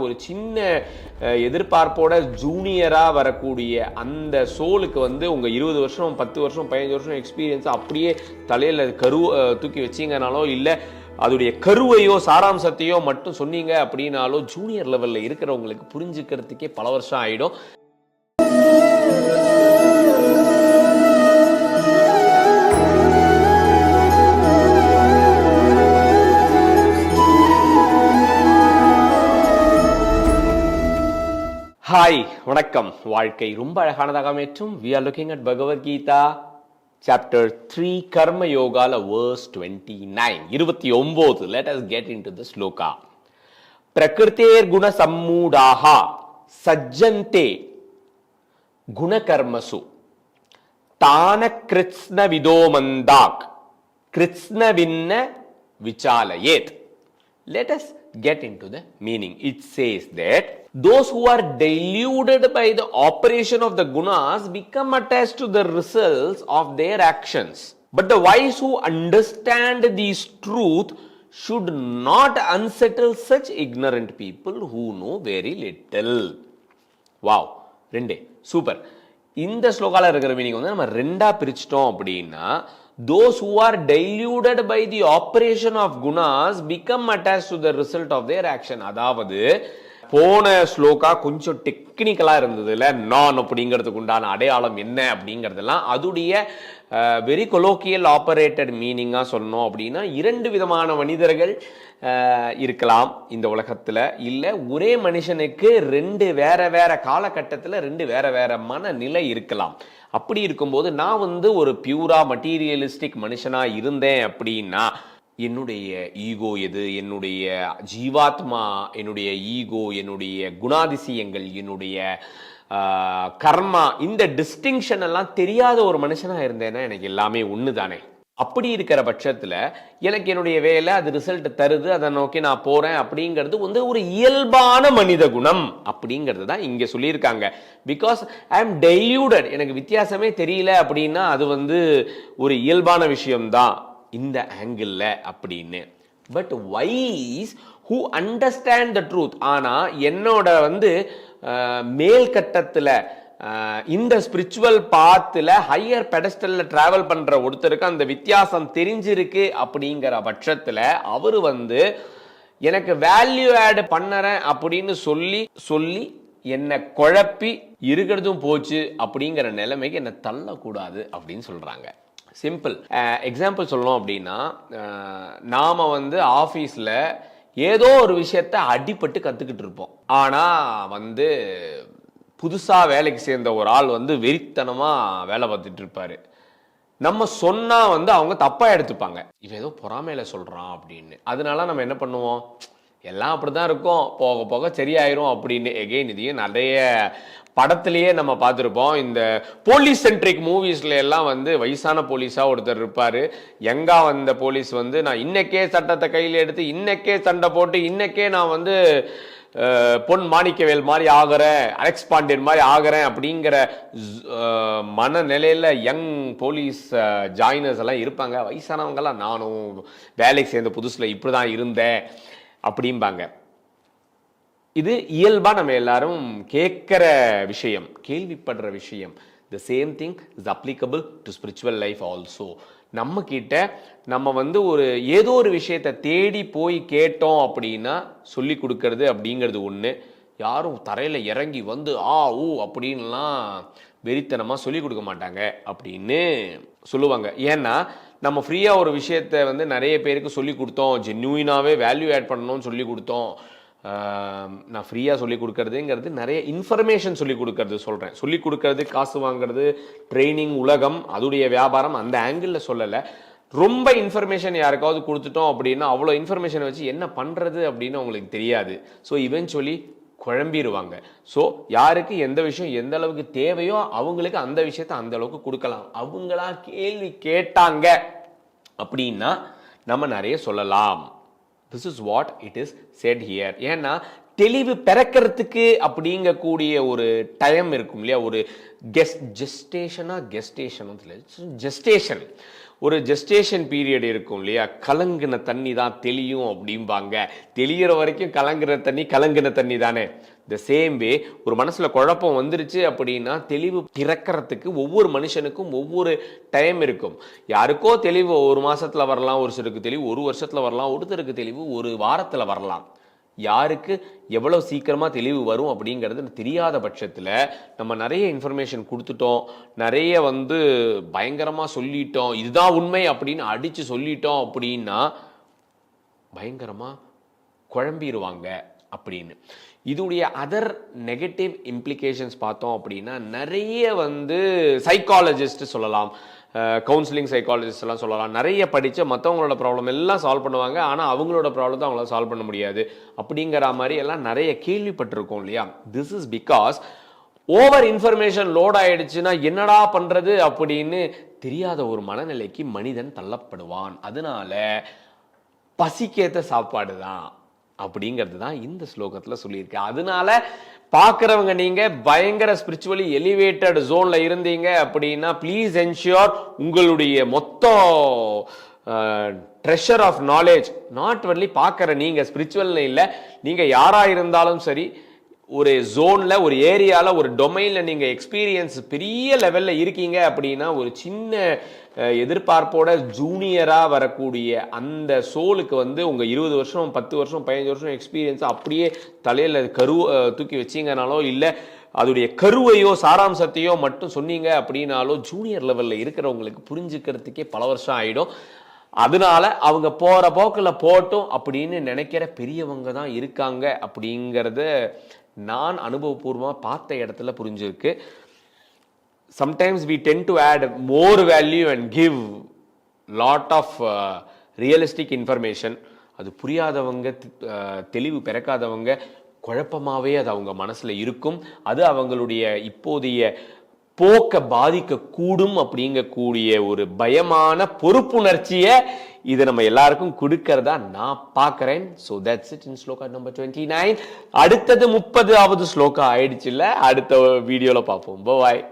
ஒரு சின்ன எதிர்பார்ப்போட ஜூனியரா வரக்கூடிய அந்த சோலுக்கு வந்து உங்க இருபது வருஷம் பத்து வருஷம் பதினஞ்சு வருஷம் எக்ஸ்பீரியன்ஸ் அப்படியே தலையில கரு தூக்கி வச்சிங்கனாலோ இல்ல அதோடைய கருவையோ சாராம்சத்தையோ மட்டும் சொன்னீங்க அப்படின்னாலோ ஜூனியர் லெவல்ல இருக்கிறவங்களுக்கு புரிஞ்சுக்கிறதுக்கே பல வருஷம் ஆயிடும். ஹாய் வணக்கம். வாழ்க்கை ரொம்ப அழகானதாக அமைற்றும் we are looking at Bhagavad Gita chapter three கர்ம யோகால வேர்ஸ் டுவெண்ட்டி நைன் இருபத்தி ஒம்போது. Let us get in to the shloka பிரகிருத்தேர் குண சம்மூடாக சஜ்ஜந்தே குணகர்மசு தான கிருத்ன விதோமந்தாக் கிருத்ன வின்ன விசாலயேத் let us get into the meaning. It says that those who are deluded by the operation of the gunas become attached to the results of their actions. But the wise who understand these truth should not unsettle such ignorant people who know very little. Wow ரெண்டே super இந்த ஸ்லோகால இருக்கிற meaning வந்து நம்ம ரெண்டா பிரிச்சிட்டோம் அப்படின்னா those who are diluted by the operation of gunas become attach to the result of their action அதாவது போன ஸ்லோக்கா கொஞ்சம் டெக்னிக்கலாக இருந்ததுல நான் அப்படிங்கிறதுக்கு உண்டான அடையாளம் என்ன அப்படிங்கிறதெல்லாம் அதுடைய வெரி கொலோக்கியல் ஆப்பரேட்டட் மீனிங்காக சொன்னோம் அப்படின்னா இரண்டு விதமான மனிதர்கள் இருக்கலாம் இந்த உலகத்தில். இல்லை ஒரே மனுஷனுக்கு ரெண்டு வேற வேற காலகட்டத்தில் ரெண்டு வேற வேற மனநிலை இருக்கலாம். அப்படி இருக்கும்போது நான் வந்து ஒரு பியூரா மட்டீரியலிஸ்டிக் மனுஷனா இருந்தேன் அப்படின்னா என்னுடைய ஈகோ எது? என்னுடைய ஜீவாத்மா என்னுடைய ஈகோ என்னுடைய குணாதிசயங்கள் என்னுடைய கர்மா இந்த டிஸ்டிங்ஷன் எல்லாம் தெரியாத ஒரு மனுஷனா இருந்தேன்னா எனக்கு எல்லாமே ஒன்று தானே அப்படி இருக்கிற பட்சத்தில் எனக்கு என்னுடைய வேலை அது ரிசல்ட் தருது அதை நோக்கி நான் போகிறேன் அப்படிங்கிறது வந்து ஒரு இயல்பான மனித குணம் அப்படிங்கிறது தான் இங்கே சொல்லியிருக்காங்க. பிகாஸ் ஐ எம் டெய்லியூடட் எனக்கு வித்தியாசமே தெரியல அப்படின்னா அது வந்து ஒரு இயல்பான விஷயம்தான். இந்த ஆங்கிளில் அப்படின்னு. But wise who understand the truth ஆனால் என்னோட வந்து மேல்கட்டத்தில் இந்த ஸ்பிரிச்சுவல் பாத்தில் ஹையர் பெடஸ்டலில் ட்ராவல் பண்ணுற ஒருத்தருக்கு அந்த வித்தியாசம் தெரிஞ்சிருக்கு அப்படிங்கிற பட்சத்தில் அவர் வந்து எனக்கு வேல்யூ ஆடு பண்ணுறேன் அப்படின்னு சொல்லி சொல்லி என்னை குழப்பி இருக்கிறதும் போச்சு அப்படிங்கிற நிலைமைக்கு என்னை தள்ளக்கூடாது அப்படின்னு சொல்கிறாங்க சிம்பிள் எக்ஸாம்பிள் சொல்லணும் அப்படின்னா நாம் வந்து ஆஃபீஸில் ஏதோ ஒரு விஷயத்த அடிபட்டு கற்றுக்கிட்டு இருப்போம். ஆனால் வந்து புதுசாக வேலைக்கு சேர்ந்த ஒரு ஆள் வந்து வெறித்தனமாக வேலை பார்த்துட்டு இருப்பார். நம்ம சொன்னால் வந்து அவங்க தப்பாக எடுத்துப்பாங்க. இவன் ஏதோ பொறாமையில் சொல்கிறான் அப்படின்னு. அதனால நம்ம என்ன பண்ணுவோம்? எல்லாம் அப்படிதான் இருக்கும். போக போக சரியாயிரும் அப்படின்னு. எகெயின் இதையும் நிறைய படத்துலையே நம்ம பார்த்துருப்போம். இந்த போலீஸ் சென்ட்ரிக் மூவிஸ்ல எல்லாம் வந்து வயசான போலீஸாக ஒருத்தர் இருப்பார். எங்கா வந்த போலீஸ் வந்து நான் இன்னைக்கே சட்டத்தை கையில் எடுத்து இன்னைக்கே சண்டை போட்டு இன்னைக்கே நான் வந்து பொன் மாணிக்கவேல் மாதிரி ஆகிறேன் அலெக்ஸ் பாண்டியன் மாதிரி ஆகிறேன் அப்படிங்கிற மனநிலையில் யங் போலீஸ் ஜாயினர்ஸ் எல்லாம் இருப்பாங்க. வயசானவங்கெல்லாம் நானும் வேலைக்கு சேர்ந்த புதுசில் இப்படி தான் இருந்தேன் அப்படிம்பாங்க. இது இயல்பாக நம்ம எல்லாரும் கேட்குற விஷயம் கேள்விப்படுற விஷயம். The same thing is applicable to spiritual life also நம்ம கிட்ட நம்ம வந்து ஒரு ஏதோ ஒரு விஷயத்தை தேடி போய் கேட்டோம் அப்படின்னா சொல்லி கொடுக்கறது அப்படிங்கிறது ஒன்று யாரும் தரையில் இறங்கி வந்து ஆ ஊ அப்படின்லாம் வெறித்தனமாக சொல்லி கொடுக்க மாட்டாங்க அப்படின்னு சொல்லுவாங்க. ஏன்னா நம்ம ஃப்ரீயாக ஒரு விஷயத்த வந்து நிறைய பேருக்கு சொல்லி கொடுத்தோம். ஜென்யூனாகவே வேல்யூ ஆட் பண்ணணும்னு சொல்லி கொடுத்தோம். நான் ஃப்ரீயாக சொல்லி கொடுக்கறதுங்கிறது நிறைய இன்ஃபர்மேஷன் சொல்லிக் கொடுக்கறது சொல்கிறேன் சொல்லி கொடுக்கறது காசு வாங்குறது ட்ரைனிங் உலகம் அதுடைய வியாபாரம் அந்த ஆங்கிளில் சொல்லலை. ரொம்ப இன்ஃபர்மேஷன் யாருக்காவது கொடுத்துட்டோம் அப்படின்னா அவ்வளோ இன்ஃபர்மேஷன் வச்சு என்ன பண்ணுறது அப்படின்னு அவங்களுக்கு தெரியாது. ஸோ இவென்ச்சுவலி குழம்பிடுவாங்க ஸோ யாருக்கு எந்த விஷயம் எந்த அளவுக்கு தேவையோ அவங்களுக்கு அந்த விஷயத்த அந்த அளவுக்கு கொடுக்கலாம். அவங்களா கேள்வி கேட்டாங்க அப்படின்னா நம்ம நிறைய சொல்லலாம். This is what it is said here ஏன்னா தெளிவு பிறக்கிறதுக்கு அப்படிங்கக்கூடிய ஒரு டைம் இருக்கும் இல்லையா? ஒரு கெஸ்ட் ஜெஸ்டேஷனா கெஸ்டேஷன் ஜெஸ்டேஷன் ஒரு ஜெஸ்டேஷன் பீரியட் இருக்கும் இல்லையா? கலங்கின தண்ணி தான் தெளியும் அப்படிம்பாங்க. தெளியிற வரைக்கும் கலங்குற தண்ணி கலங்கின தண்ணி தானே. த சேம் வே ஒரு மனசில் குழப்பம் வந்துருச்சு அப்படின்னா தெளிவு பிறக்கிறதுக்கு ஒவ்வொரு மனுஷனுக்கும் ஒவ்வொரு டைம் இருக்கும். யாருக்கோ தெளிவு ஒரு மாதத்தில் வரலாம் ஒரு சிலருக்கு தெளிவு ஒரு வருஷத்தில் வரலாம் ஒருத்தருக்கு தெளிவு ஒரு வாரத்தில் வரலாம். யாருக்கு எவ்வளோ சீக்கிரமாக தெளிவு வரும் அப்படிங்கிறது தெரியாத பட்சத்தில் நம்ம நிறைய இன்ஃபர்மேஷன் கொடுத்துட்டோம் நிறைய வந்து பயங்கரமாக சொல்லிட்டோம் இதுதான் உண்மை அப்படின்னு அடித்து சொல்லிட்டோம் அப்படின்னா பயங்கரமாக குழம்பிடுவாங்க அப்படின்னு. இதுடைய அதர் நெகட்டிவ் இம்ப்ளிகேஷன்ஸ் பார்த்தோம் அப்படின்னா நிறைய வந்து சைக்காலஜிஸ்ட் சொல்லலாம் கவுன்சிலிங் சைக்காலஜிஸ்ட் எல்லாம் சொல்லலாம். நிறைய படித்து மற்றவங்களோட ப்ராப்ளம் எல்லாம் சால்வ் பண்ணுவாங்க. ஆனால் அவங்களோட ப்ராப்ளத்தை அவங்களால சால்வ் பண்ண முடியாது. அப்படிங்கிற மாதிரி எல்லாம் நிறைய கேள்விப்பட்டிருக்கோம் இல்லையா? This is because over information load ஆயிடுச்சுன்னா என்னடா பண்ணுறது அப்படின்னு தெரியாத ஒரு மனநிலைக்கு மனிதன் தள்ளப்படுவான். அதனால பசிக்கேற்ற சாப்பாடு தான். அப்படிங்கிறது தான் இந்த ஸ்லோகத்தில் சொல்லியிருக்கு. அதனால பார்க்குறவங்க நீங்கள் பயங்கர ஸ்பிரிச்சுவலி எலிவேட்டட் ஜோனில் இருந்தீங்க அப்படின்னா ப்ளீஸ் என்ஷியோர் உங்களுடைய மொத்த treasure of knowledge not only பார்க்குற நீங்கள் ஸ்பிரிச்சுவல்னு இல்லை நீங்கள் யாராக இருந்தாலும் சரி ஒரு ஜோனில் ஒரு ஏரியாவில் ஒரு டொமைனில் நீங்கள் எக்ஸ்பீரியன்ஸ் பெரிய லெவலில் இருக்கீங்க அப்படின்னா ஒரு சின்ன எதிர்பார்ப்போட ஜூனியராக வரக்கூடிய அந்த சோலுக்கு வந்து உங்கள் இருபது வருஷம் பத்து வருஷம் பதினஞ்சு வருஷம் எக்ஸ்பீரியன்ஸ் அப்படியே தலையில் கரு தூக்கி வச்சீங்கனாலோ இல்லை அதோடைய கருவையோ சாராம்சத்தையோ மட்டும் சொன்னீங்க அப்படின்னாலோ ஜூனியர் லெவலில் இருக்கிறவங்களுக்கு புரிஞ்சுக்கிறதுக்கே பல வருஷம் ஆகிடும் அதனால அவங்க போகிற போக்கில் போட்டும் அப்படின்னு நினைக்கிற பெரியவங்க தான் இருக்காங்க அப்படிங்கறத நான் அனுபவபூர்வமாக பார்த்த இடத்துல புரிஞ்சிருக்கு. Sometimes we tend to add more value and give lot of realistic information அது புரியாதவங்க தெளிவு பிறக்காதவங்க குழப்பமாகவே அது அவங்க மனசில் இருக்கும். அது அவங்களுடைய இப்போதைய போக்க பாதிக்க கூடும் அப்படிங்கக்கூடிய ஒரு பயமான பொறுப்புணர்ச்சியை இதை நம்ம எல்லாருக்கும் கொடுக்கறதா நான் பார்க்கறேன். So that's it in shloka number twenty nine அடுத்தது முப்பதாவது ஸ்லோகா ஆயிடுச்சுல்ல? அடுத்த வீடியோவில் பார்ப்போம். பாய்